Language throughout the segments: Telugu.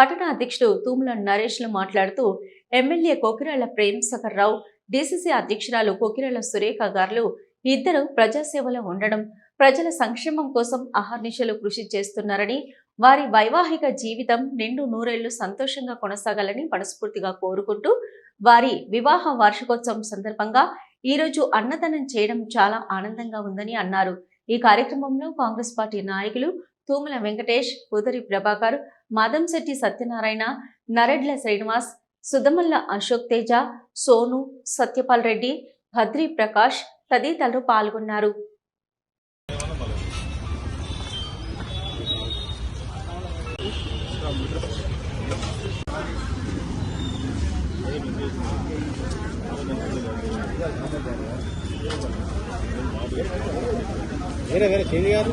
పట్టణ అధ్యక్షుడు తూముల నరేష్లు మాట్లాడుతూ ఎమ్మెల్యే కొకిరాళ్ళ ప్రేమ్సకర్ రావు డిసిసి అధ్యక్షురాలు కొకిరాళ్ళ సురేఖ గారులు ఇద్దరు ప్రజాసేవలో ఉండడం ప్రజల సంక్షేమం కోసం అహర్నిశలు కృషి చేస్తున్నారని వారి వైవాహిక జీవితం నిండు నూరేళ్ళు సంతోషంగా కొనసాగాలని మనస్ఫూర్తిగా కోరుకుంటూ వారి వివాహ వార్షికోత్సవం సందర్భంగా ఈ రోజు అన్నదానం చేయడం చాలా ఆనందంగా ఉందని అన్నారు. ఈ కార్యక్రమంలో కాంగ్రెస్ పార్టీ నాయకులు తూముల వెంకటేష్ ఉదరి ప్రభాకర్ మాదంశెట్టి సత్యనారాయణ నరెడ్ల శ్రీనివాస్ సుధమల్ల అశోక్ తేజ సోను సత్యపాల్ రెడ్డి భద్రి ప్రకాష్ తదితరులు పాల్గొన్నారు. వేరే వేరే చేయాలి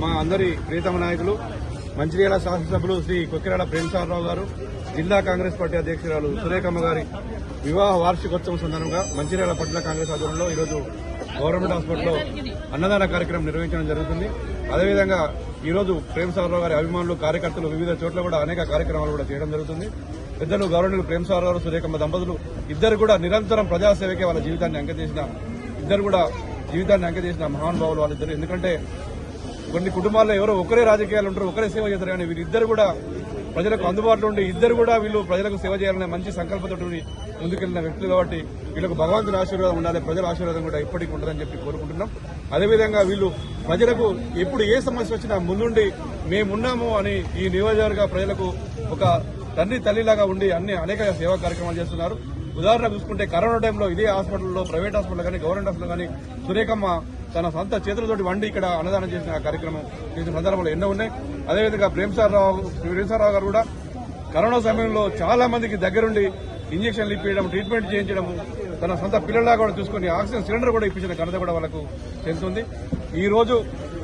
మా అందరి ప్రీతమ నాయకులు మంచిర్యాల శాసనసభ్యులు శ్రీ కొక్కిరాల ప్రేమసారరావు గారు జిల్లా కాంగ్రెస్ పార్టీ అధ్యక్షురాలు సురేఖమ్మ గారి వివాహ వార్షికోత్సవం సందర్భంగా మంచిర్యాల పట్ల కాంగ్రెస్ ఆధ్వర్యంలో ఈరోజు గవర్నమెంట్ హాస్పిటల్లో అన్నదాన కార్యక్రమం నిర్వహించడం జరుగుతుంది. అదేవిధంగా ఈరోజు ప్రేమసారరావు గారి అభిమానులు కార్యకర్తలు వివిధ చోట్ల కూడా అనేక కార్యక్రమాలు కూడా చేయడం జరుగుతుంది. పెద్దలు గవర్నర్ ప్రేమసారరావు గారు సురేఖమ్మ దంపతులు ఇద్దరు కూడా నిరంతరం ప్రజాసేవకే వాళ్ళ జీవితాన్ని అంకచేసిన ఇద్దరు కూడా జీవితాన్ని అంకచేసిన మహానుభావులు వాళ్ళిద్దరు. ఎందుకంటే కొన్ని కుటుంబాల్లో ఎవరో ఒకరే రాజకీయాలు ఉంటారు ఒకరే సేవ చేస్తారు కానీ వీరిద్దరు కూడా ప్రజలకు అందుబాటులో ఉండి ఇద్దరు కూడా వీళ్ళు ప్రజలకు సేవ చేయాలనే మంచి సంకల్పంతో ముందుకెళ్ళిన వ్యక్తులు కాబట్టి వీళ్ళకు భగవంతుని ఆశీర్వాదం ఉండాలి ప్రజల ఆశీర్వాదం కూడా ఇప్పటికీ ఉంటుందని చెప్పి కోరుకుంటున్నాం. అదేవిధంగా వీళ్ళు ప్రజలకు ఎప్పుడు ఏ సమస్య వచ్చినా ముందుండి మేమున్నాము అని ఈ నియోజకవర్గ ప్రజలకు ఒక తండ్రి తల్లిలాగా ఉండి అన్ని అనేక సేవా కార్యక్రమాలు చేస్తున్నారు. ఉదాహరణ చూసుకుంటే కరోనా టైంలో ఇదే హాస్పిటల్లో ప్రైవేట్ హాస్పిటల్ కానీ గవర్నమెంట్ హాస్పిటల్ కానీ సురేఖమ్మ తన సొంత చేతులతోటి వండి ఇక్కడ అన్నదానం చేసిన కార్యక్రమం చేసిన సందర్భాలు ఎన్నో ఉన్నాయి. అదేవిధంగా ప్రేమసారావు ప్రేమసారావు గారు కూడా కరోనా సమయంలో చాలా మందికి దగ్గరుండి ఇంజక్షన్లు ఇప్పించడం ట్రీట్మెంట్ చేయించడం తన సొంత పిల్లల్లా కూడా చూసుకుని ఆక్సిజన్ సిలిండర్ కూడా ఇప్పించిన ఘనత కూడా వాళ్ళకు చెందుతుంది ఈ రోజు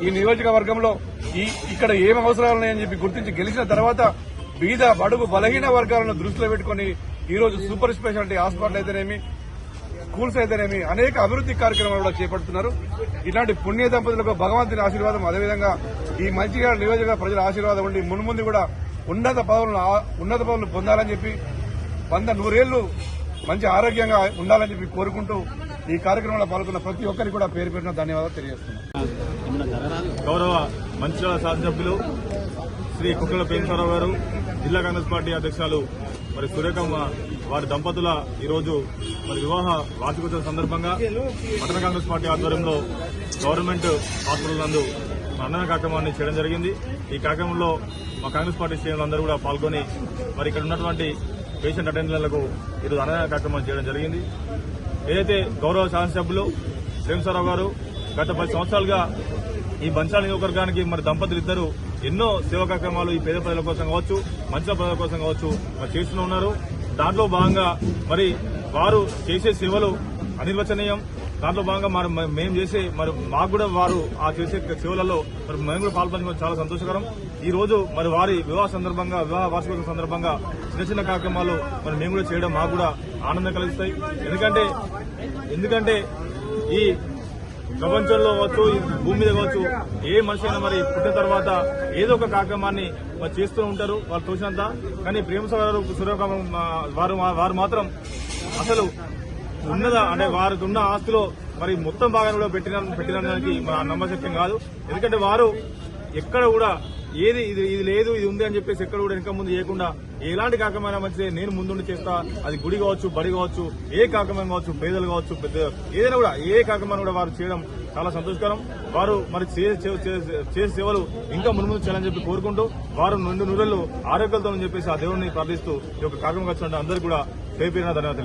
ఈ నియోజకవర్గంలో ఈ ఇక్కడ ఏం అవసరాలు ఉన్నాయని చెప్పి గుర్తించి గెలిచిన తర్వాత బీద బడుగు బలహీన వర్గాలను దృష్టిలో పెట్టుకుని ఈ రోజు సూపర్ స్పెషాలిటీ హాస్పిటల్ అయితేనేమి స్కూల్స్ అయితేనేమి అనేక అభివృద్ది కార్యక్రమాలు కూడా చేపడుతున్నారు. ఇలాంటి పుణ్య దంపతులకు భగవంతుని ఆశీర్వాదం అదేవిధంగా ఈ మంచిగా నియోజక ప్రజల ఆశీర్వాదం ఉండి మున్ముందు కూడా ఉన్నత పదవులను ఉన్నత పదవులను పొందాలని చెప్పి వంద నూరేళ్ళు మంచి ఆరోగ్యంగా ఉండాలని చెప్పి కోరుకుంటూ ఈ కార్యక్రమంలో పాల్గొన్న ప్రతి ఒక్కరికి కూడా పేరు పేరున ధన్యవాదాలు తెలియజేస్తున్నాను గౌరవ మంచిర్యాల శాసనసభ్యులు శ్రీ కుక్కల ప్రేమసారావు గారు జిల్లా కాంగ్రెస్ పార్టీ అధ్యక్షులు మరి సురేఖమ్మ వారి దంపతుల ఈరోజు మరి వివాహ వార్షికోత్సవం సందర్భంగా పట్టణ కాంగ్రెస్ పార్టీ ఆధ్వర్యంలో గవర్నమెంట్ హాస్పిటల్ నందు అన్నదాన కార్యక్రమాన్ని చేయడం జరిగింది. ఈ కార్యక్రమంలో మా కాంగ్రెస్ పార్టీ శ్రేణులందరూ కూడా పాల్గొని మరి ఇక్కడ ఉన్నటువంటి పేషెంట్ అటెండర్లకు ఈరోజు అన్నదాన కార్యక్రమం చేయడం జరిగింది. ఏదైతే గౌరవ శాసనసభ్యులు ప్రేమసారావు గారు గత పది సంవత్సరాలుగా ఈ బంచాల నియోజకవర్గానికి మరి దంపతులు ఇద్దరు ఎన్నో సేవా కార్యక్రమాలు ఈ పేద ప్రజల కోసం కావచ్చు మంచి ప్రజల కోసం కావచ్చు మరి చేస్తూనే ఉన్నారు. దాంట్లో భాగంగా మరి వారు చేసే సేవలు అనిర్వచనీయం. దాంట్లో భాగంగా మరి మేము చేసే మరి మాకు కూడా వారు ఆ చేసే సేవలలో మరి మేము కూడా పాల్పంచుకోవడం చాలా సంతోషకరం. ఈ రోజు మరి వారి వివాహ సందర్భంగా వివాహ వార్షికోత్సవం సందర్భంగా చిన్న చిన్న కార్యక్రమాలు మరి మేము కూడా చేయడం మాకు కూడా ఆనందం కలిగిస్తాయి. ఎందుకంటే ఎందుకంటే ఈ ప్రపంచంలో కావచ్చు భూమి మీద కావచ్చు ఏ మనిషి అయినా మరి పుట్టిన తర్వాత ఏదో ఒక కార్యక్రమాన్ని మరి చేస్తూ ఉంటారు వాళ్ళు చూసినంత. కానీ ప్రేమ గారు వారు వారు మాత్రం అసలు ఉన్నదా? అంటే వారికి ఉన్న ఆస్తిలో మరి మొత్తం భాగాన్ని కూడా పెట్టిన పెట్టినడానికి మన నమ్మశక్యం కాదు. ఎందుకంటే వారు ఎక్కడ కూడా ఏది ఇది ఇది లేదు ఇది ఉంది అని చెప్పేసి ఎక్కడ కూడా వెనక ముందు చేయకుండా ఎలాంటి కార్యక్రమం మంచిదే నేను ముందుండి చేస్తా. అది గుడి కావచ్చు బడి కావచ్చు ఏ కార్యక్రమం కావచ్చు పేదలు కావచ్చు పెద్ద ఏదైనా కూడా ఏ కార్యక్రమాన్ని కూడా వారు చేయడం చాలా సంతోషకరం. వారు మరి చేసే సేవలు ఇంకా ముందు చేయాలని చెప్పి కోరుకుంటూ వారు రెండు నూరెళ్ళు ఆరోగ్యాలతో చెప్పేసి ఆ దేవుడిని ప్రార్థిస్తూ ఈ యొక్క కార్యక్రమం వచ్చిన అందరికీ కూడా పేరు పేరున ధన్యవాదాలు